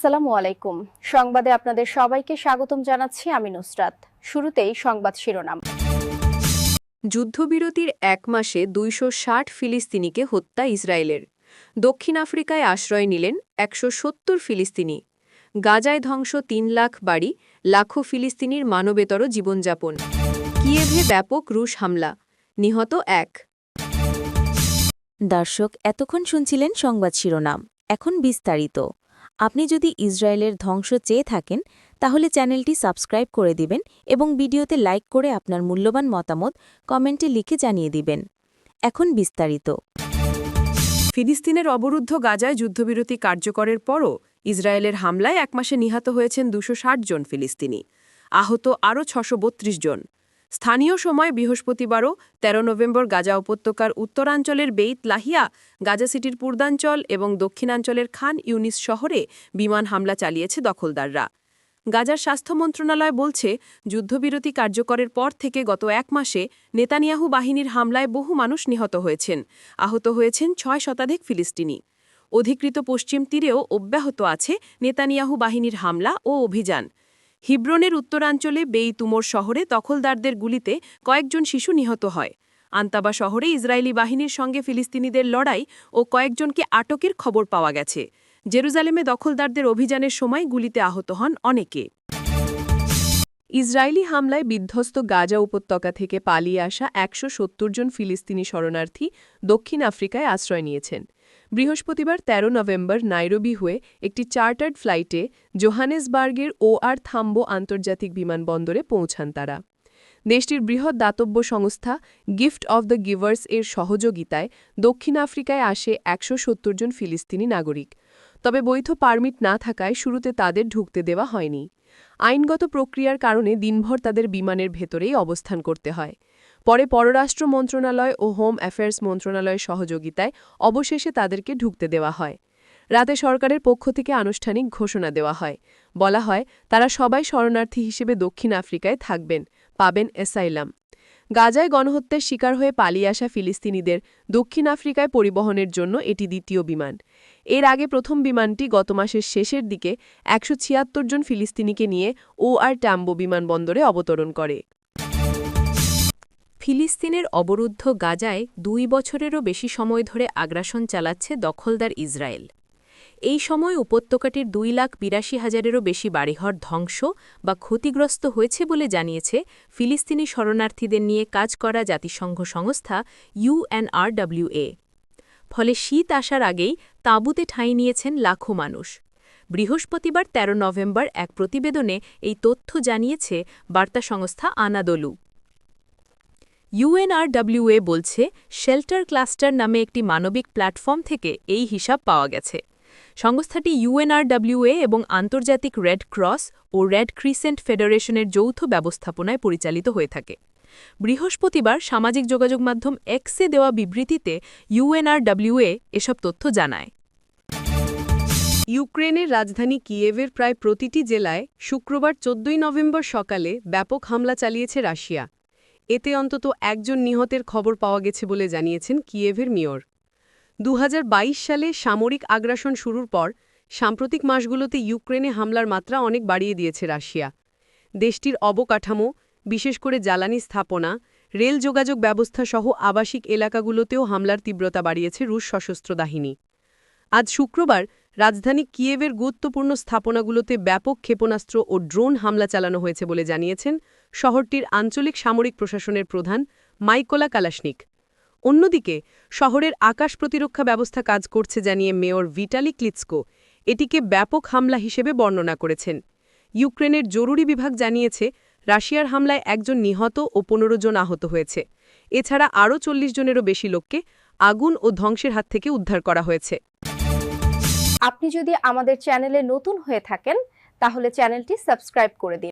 আসসালামু আলাইকুম। সংবাদে আপনাদের সবাইকে স্বাগতম জানাচ্ছি আমি নুসরাত। শুরুতেই সংবাদ শিরোনাম। যুদ্ধবিরতির এক মাসে দুইশো ষাট ফিলিস্তিনিকে হত্যা ইসরায়েলের। দক্ষিণ আফ্রিকায় আশ্রয় নিলেন একশো সত্তর ফিলিস্তিনি। গাজায় ধ্বংস তিন লাখ বাড়ি লাখো ফিলিস্তিনির মানবেতর জীবনযাপন। কিয়েভে ব্যাপক রুশ হামলা নিহত এক। দর্শক এতক্ষণ শুনছিলেন সংবাদ শিরোনাম। এখন বিস্তারিত। আপনি যদি ইসরায়েলের ধ্বংস চেয়ে থাকেন, তাহলে চ্যানেলটি সাবস্ক্রাইব করে দিবেন এবং ভিডিওতে লাইক করে আপনার মূল্যবান মতামত কমেন্টে লিখে জানিয়ে দিবেন। এখন বিস্তারিত। ফিলিস্তিনের অবরুদ্ধ গাজায় যুদ্ধবিরতি কার্যকরের পরও ইসরায়েলের হামলায় এক মাসে নিহত হয়েছেন দুশো জন ফিলিস্তিনি। আহত আরও ছশো জন। স্থানীয় সময় বৃহস্পতিবারও ১৩ নভেম্বর গাজা উপত্যকার উত্তরাঞ্চলের বেইত লাহিয়া, গাজা সিটির পূর্বাঞ্চল এবং দক্ষিণাঞ্চলের খান ইউনিস শহরে বিমান হামলা চালিয়েছে দখলদাররা। গাজার স্বাস্থ্য মন্ত্রণালয় বলছে, যুদ্ধবিরতি কার্যকরের পর থেকে গত এক মাসে নেতানিয়াহু বাহিনীর হামলায় বহু মানুষ নিহত হয়েছেন। আহত হয়েছেন ছয় শতাধিক ফিলিস্তিনি। অধিকৃত পশ্চিম তীরেও অব্যাহত আছে নেতানিয়াহু বাহিনীর হামলা ও অভিযান। হিব্রনের উত্তরাঞ্চলে বেইতুমোর শহরে দখলদারদের গুলিতে কয়েকজন শিশু নিহত হয়। আন্তাবা শহরে ইসরায়েলি বাহিনীর সঙ্গে ফিলিস্তিনিদের লড়াই ও কয়েকজনকে আটকের খবর পাওয়া গেছে। জেরুজালেমে দখলদারদের অভিযানের সময় গুলিতে আহত হন অনেকে। ইসরায়েলি হামলায় বিধ্বস্ত গাজা উপত্যকা থেকে পালিয়ে আসা একশো সত্তর জন ফিলিস্তিনি শরণার্থী দক্ষিণ আফ্রিকায় আশ্রয় নিয়েছেন। বৃহস্পতিবার ১৩ নভেম্বর নাইরোবি হয়ে একটি চার্টার্ড ফ্লাইটে জোহানেসবার্গের ও আর থাম্বো আন্তর্জাতিক বিমানবন্দরে পৌঁছান তারা। দেশটির বৃহৎ দাতব্য সংস্থা গিফট অব দ্য গিভার্স এর সহযোগিতায় দক্ষিণ আফ্রিকায় আসে একশো সত্তর জন ফিলিস্তিনি নাগরিক। তবে বৈধ পারমিট না থাকায় শুরুতে তাদের ঢুকতে দেওয়া হয়নি। আইনগত প্রক্রিয়ার কারণে দিনভর তাদের বিমানের ভেতরেই অবস্থান করতে হয়। পরে পররাষ্ট্র মন্ত্রণালয় ও হোম অ্যাফেয়ার্স মন্ত্রণালয়ের সহযোগিতায় অবশেষে তাদেরকে ঢুকতে দেওয়া হয়। রাতে সরকারের পক্ষ থেকে আনুষ্ঠানিক ঘোষণা দেওয়া হয়। বলা হয়, তারা সবাই শরণার্থী হিসেবে দক্ষিণ আফ্রিকায় থাকবেন, পাবেন এসাইলাম। গাজায় গণহত্যার শিকার হয়ে পালিয়ে আসা ফিলিস্তিনিদের দক্ষিণ আফ্রিকায় পরিবহনের জন্য এটি দ্বিতীয় বিমান। এর আগে প্রথম বিমানটি গত মাসের শেষের দিকে একশো ছিয়াত্তর জন ফিলিস্তিনিকে নিয়ে ও আর ট্যাম্বো বিমানবন্দরে অবতরণ করে। ফিলিস্তিনের অবরুদ্ধ গাজায় দুই বছরেরও বেশি সময় ধরে আগ্রাসন চালাচ্ছে দখলদার ইসরায়েল। এই সময় উপত্যকাটির দুই লাখ বিরাশি হাজারেরও বেশি বাড়িঘর ধ্বংস বা ক্ষতিগ্রস্ত হয়েছে বলে জানিয়েছে ফিলিস্তিনি শরণার্থীদের নিয়ে কাজ করা জাতিসংঘ সংস্থা ইউএনআরডব্লিউএ ফলে শীত আসার আগেই তাঁবুতে ঠাঁই নিয়েছেন লাখো মানুষ। বৃহস্পতিবার ১৩ নভেম্বর এক প্রতিবেদনে এই তথ্য জানিয়েছে বার্তা সংস্থা আনাদলু। ইউএনআরডব্লিউএ বলছে শেল্টার ক্লাস্টার নামে একটি মানবিক প্ল্যাটফর্ম থেকে এই হিসাব পাওয়া গেছে। সংস্থাটি ইউএনআরডব্লিউএ এবং আন্তর্জাতিক রেড ক্রস ও রেড ক্রিসেন্ট ফেডারেশনের যৌথ ব্যবস্থাপনায় পরিচালিত হয়ে থাকে। বৃহস্পতিবার সামাজিক যোগাযোগ মাধ্যম এক্সে দেওয়া বিবৃতিতে ইউএনআরডব্লিউএ এসব তথ্য জানায়। ইউক্রেনের রাজধানী কিয়েভের প্রায় প্রতিটি জেলায় শুক্রবার চোদ্দই নভেম্বর সকালে ব্যাপক হামলা চালিয়েছে রাশিয়া। এতে অন্তত একজন নিহতের খবর পাওয়া গেছে বলে জানিয়েছেন কিয়েভের মেয়র। দু হাজার বাইশ সালে সামরিক আগ্রাসন শুরুর পর সাম্প্রতিক মাসগুলোতে ইউক্রেনে হামলার মাত্রা অনেক বাড়িয়ে দিয়েছে রাশিয়া। দেশটির অবকাঠামো, বিশেষ করে জ্বালানি স্থাপনা, রেল যোগাযোগ ব্যবস্থা সহ আবাসিক এলাকাগুলোতেও হামলার তীব্রতা বাড়িয়েছে রুশ সশস্ত্র বাহিনী। আজ শুক্রবার রাজধানী কিয়েভের গুরুত্বপূর্ণ স্থাপনাগুলোতে ব্যাপক ক্ষেপণাস্ত্র ও ড্রোন হামলা চালানো হয়েছে বলে জানিয়েছেন শহরটির আঞ্চলিক সামরিক প্রশাসনের প্রধান মাইকোলা কালাসনিক অন্যদিকে, শহরের আকাশ প্রতিরক্ষা ব্যবস্থা কাজ করছে জানিয়ে মেয়র ভিটালি ক্লিৎস্কো এটিকে ব্যাপক হামলা হিসেবে বর্ণনা করেছেন। ইউক্রেনের জরুরি বিভাগ জানিয়েছে, রাশিয়ার হামলায় একজন নিহত ও পনেরো জন আহত হয়েছে। এছাড়া আরও চল্লিশ জনেরও বেশি লোককে আগুন ও ধ্বংসের হাত থেকে উদ্ধার করা হয়েছে। আপনি যদি আমাদের চ্যানেলে নতুন হয়ে থাকেন, তাহলে চ্যানেলটি সাবস্ক্রাইব করে দিন।